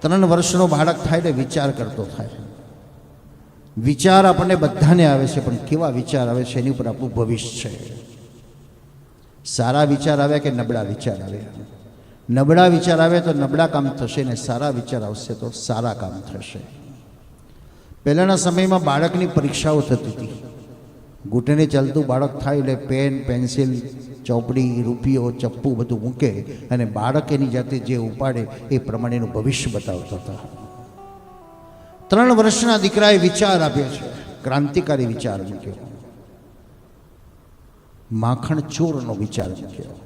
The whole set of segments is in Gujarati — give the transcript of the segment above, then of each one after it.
ત્રણ વર્ષનો બાળક થાય એટલે વિચાર કરતો થાય. વિચાર આપણને બધાને આવે છે, પણ કેવા વિચાર આવે છે, એની ઉપર આપણું ભવિષ્ય છે. સારા વિચાર આવ્યા કે નબળા વિચાર આવ્યા? નબળા વિચાર આવે તો નબળા કામ થશે ને સારા વિચાર આવશે તો સારા કામ થશે. પહેલાંના સમયમાં બાળકની પરીક્ષાઓ થતી હતી. ઘૂંટણે ચાલતું બાળક થાય એટલે પેન, પેન્સિલ ચોપડી, રૂપિયો, ચપ્પુ બધું મૂકે અને બાળક એની જાતે જે ઉપાડે એ પ્રમાણેનું ભવિષ્ય બતાવતા હતા. ત્રણ વર્ષના દીકરાએ વિચાર આપ્યો છે. ક્રાંતિકારી વિચાર મૂક્યો. માખણ ચોરનો વિચાર મૂક્યો.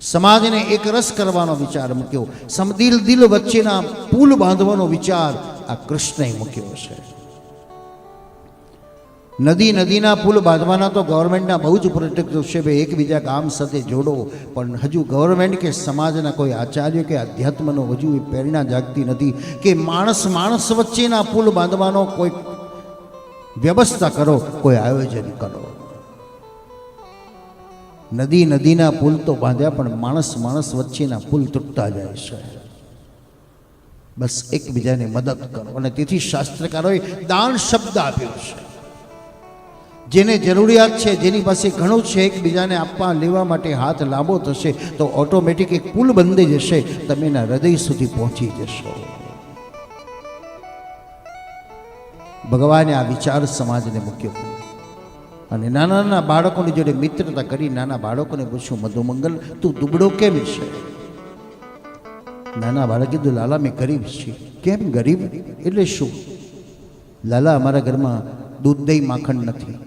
સમાજને એક રસ કરવાનો વિચાર મૂક્યો. સમદિલ દિલ વચ્ચેના પુલ બાંધવાનો વિચાર આ કૃષ્ણએ મૂક્યો છે. નદી નદીના પુલ બાંધવાના તો ગવર્મેન્ટના બહુ જ પ્રોજેક્ટ છે ભાઈ એકબીજા ગામ સાથે જોડો. પણ હજુ ગવર્મેન્ટ કે સમાજના કોઈ આચાર્ય કે અધ્યાત્મનો હજુ એ પ્રેરણા જાગતી નથી કે માણસ માણસ વચ્ચેના પુલ બાંધવાનો કોઈ વ્યવસ્થા કરો, કોઈ આયોજન કરો. નદી નદીના પુલ તો બાંધ્યા પણ માણસ માણસ વચ્ચેના પુલ તૂટતા જાય છે. બસ એકબીજાને મદદ કરો. અને તેથી શાસ્ત્રકારોએ દાન શબ્દ આપ્યો છે. જેને જરૂરિયાત છે, જેની પાસે ઘણું છે, એકબીજાને આપવા લેવા માટે હાથ લાંબો થશે, તો ઓટોમેટિક એક પુલ બંધી જશે, તમે એના હૃદય સુધી પહોંચી જશો. ભગવાને આ વિચાર સમાજને મૂક્યો. અને નાના નાના બાળકોની જોડે મિત્રતા કરી, નાના બાળકોને પૂછ્યું, મધુમંગલ, તું દુબળો કેમ છે? નાના બાળકે કીધું, લાલા, મેં ગરીબ છીએ. કેમ ગરીબ? એટલે શું? લાલા, અમારા ઘરમાં દૂધ દહીં માખણ નથી.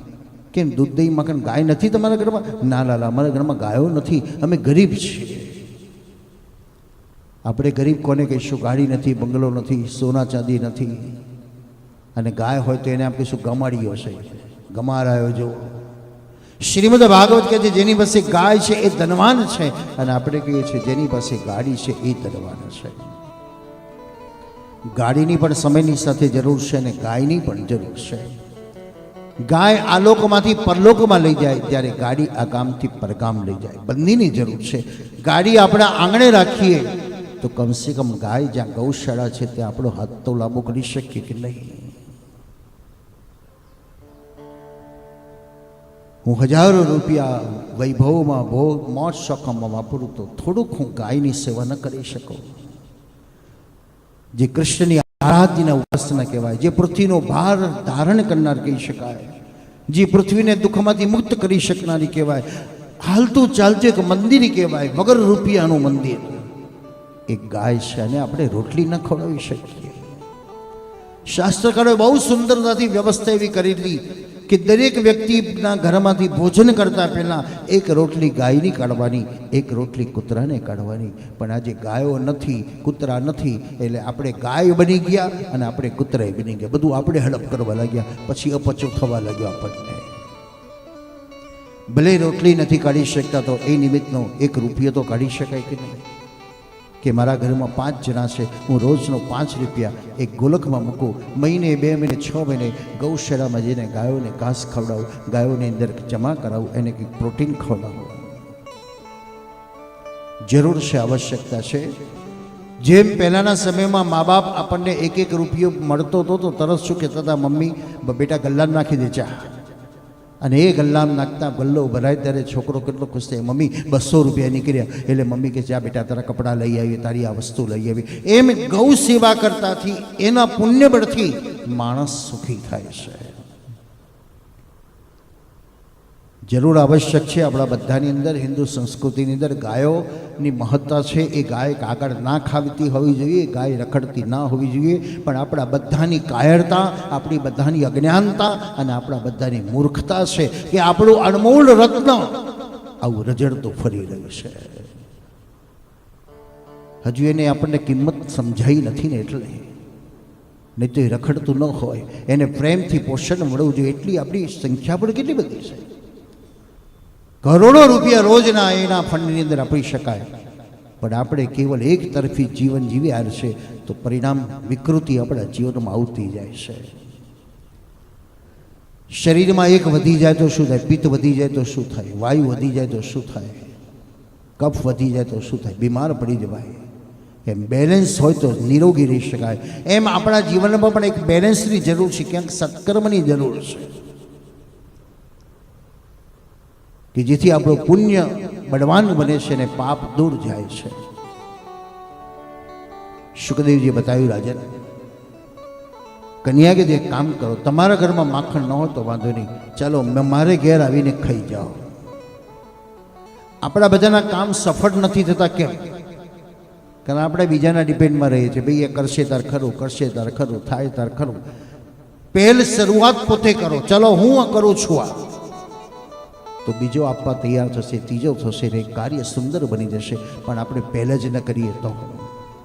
કેમ દૂધ દહીં માખણ ગાય નથી તમારા ઘરમાં? ના લાલા અમારા ઘરમાં ગાયો નથી. અમે ગરીબ છીએ. આપણે ગરીબ કોને કહીશું? ગાડી નથી, બંગલો નથી, સોના ચાંદી નથી. અને ગાય હોય તો એને આપણે શું ગમાડીઓ છે. ગમારાયો જો. શ્રીમદ ભાગવત કહે છે, જેની પાસે ગાય છે એ ધનવાન છે. અને આપણે કહીએ છીએ, જેની પાસે ગાડી છે એ ધનવાન છે. ગાડીની પણ સમયની સાથે જરૂર છે અને ગાયની પણ જરૂર છે. ગાય આલોકમાંથી પરલોકમાં લઈ જાય, ત્યારે ગાડી આ ગામથી પરગામ લઈ જાય. બંનેની જરૂર છે. ગાડી આપણા આંગણે રાખીએ, તો કમસે કમ ગાય જ્યાં ગૌશાળા છે, ત્યાં આપણો હાથ તો લાંબો કરી શકીએ કે નહીં? હું હજારો રૂપિયા વૈભવમાં ભોગ મોજ શોખમાં વાપરું તો થોડુંક હું ગાયની સેવા ન કરી શકું. જે કૃષ્ણની આરાધ્યના ઉપાસના કહેવાય, જે પૃથ્વીનો ભાર ધારણ કરનાર કહી શકાય, જે પૃથ્વીને દુઃખમાંથી મુક્ત કરી શકનારી કહેવાય. હાલતું ચાલતું એક મંદિર કહેવાય, વગર રૂપિયાનું મંદિર. એ ગાય છે અને આપણે રોટલી ન ખવડાવી શકીએ. શાસ્ત્રકારોએ બહુ સુંદરતાથી વ્યવસ્થા એવી કરેલી કે દરેક વ્યક્તિના ઘરમાંથી ભોજન કરતા પહેલાં એક રોટલી ગાયની કાઢવાની, એક રોટલી કૂતરાને કાઢવાની. પણ આજે ગાયો નથી, કૂતરા નથી, એટલે આપણે ગાય બની ગયા અને આપણે કૂતરાય બની ગયા. બધું આપણે હડપ કરવા લાગ્યા. પછી અપચો થવા લાગ્યો આપણને. ભલે રોટલી નથી કાઢી શકતા તો એ નિમિત્તનો એક રૂપિયો તો કાઢી શકાય કે નહીં? કે મારા ઘરમાં પાંચ જણા છે, હું રોજનો પાંચ રૂપિયા એક ગોલકમાં મૂકું. મહિને, બે મહિને, છ મહિને ગૌશાળામાં જઈને ગાયોને ઘાસ ખવડાવું, ગાયોની અંદર જમા કરાવું, એને કંઈક પ્રોટીન ખવડાવું. જરૂર છે, આવશ્યકતા છે. જેમ પહેલાંના સમયમાં મા બાપ આપણને એક એક રૂપિયો મળતો હતો તો તરસ શું કહેતા હતા મમ્મી બેટા ગલ્લામાં નાખી દે ચા. અને એ ગલ્લામાં નાખતા ગલ્લો ભરાય ત્યારે છોકરો કેટલો ખુશ થાય. મમ્મી, બસો રૂપિયા નીકળ્યા. એટલે મમ્મી કે જા બેટા, તારા કપડાં લઈ આવી, તારી આ વસ્તુ લઈ આવી. એમ ગૌ સેવા કરતાથી એના પુણ્યબળથી માણસ સુખી થાય છે. જરૂર આવશ્યક છે આપણા બધાની અંદર, હિન્દુ સંસ્કૃતિની અંદર ગાયોની મહત્તા છે, એ ગાય કાગળ ના ખાવતી હોવી જોઈએ ગાય રખડતી ના હોવી જોઈએ, પણ આપણા બધાની કાયરતા, આપણી બધાની અજ્ઞાનતા અને આપણા બધાની મૂર્ખતા છે કે આપણું અણમોલ રત્ન આવું રજડતું ફરી રહ્યું છે. હજુ એને આપણને કિંમત સમજાઈ નથી ને એટલે નહીં તો એ રખડતું ન હોય. એને પ્રેમથી પોષણ મળવું જોઈએ, એટલી આપણી સંખ્યા પણ કેટલી બધી છે? કરોડો રૂપિયા રોજના એના ફંડની અંદર આપી શકાય. પણ આપણે કેવલ એક તરફી જીવન જીવ્યા છે, તો પરિણામ વિકૃતિ આપણા જીવનમાં આવતી જાય છે. શરીરમાં એક વધી જાય તો શું થાય? પિત્ત વધી જાય તો શું થાય? વાયુ વધી જાય તો શું થાય? કફ વધી જાય તો શું થાય? બીમાર પડી જવાય. એમ બેલેન્સ હોય તો નિરોગી રહી શકાય. એમ આપણા જીવનમાં પણ એક બેલેન્સની જરૂર છે, ક્યાંક સત્કર્મની જરૂર છે. કે જેથી આપણું પુણ્ય બળવાન બને છે અને પાપ દૂર જાય છે. સુખદેવજીએ બતાવ્યું, રાજન, કન્યા કે એક કામ કરો, તમારા ઘરમાં માખણ ન હોય તો વાંધો નહીં. ચાલો મારે ઘેર આવીને ખાઈ જાઓ. આપણા બધાના કામ સફળ નથી થતા કેમ? કારણ આપણે બીજાના ડિપેન્ડમાં રહીએ છીએ. ભાઈ, એ કરશે તાર ખરું, કરશે તાર ખરું, થાય તાર ખરું. પહેલ શરૂઆત પોતે કરો. ચલો, હું કરું છું આ. તો બીજો આપવા તૈયાર થશે, ત્રીજો થશે ને કાર્ય સુંદર બની જશે. પણ આપણે પહેલાં જ ન કરીએ તો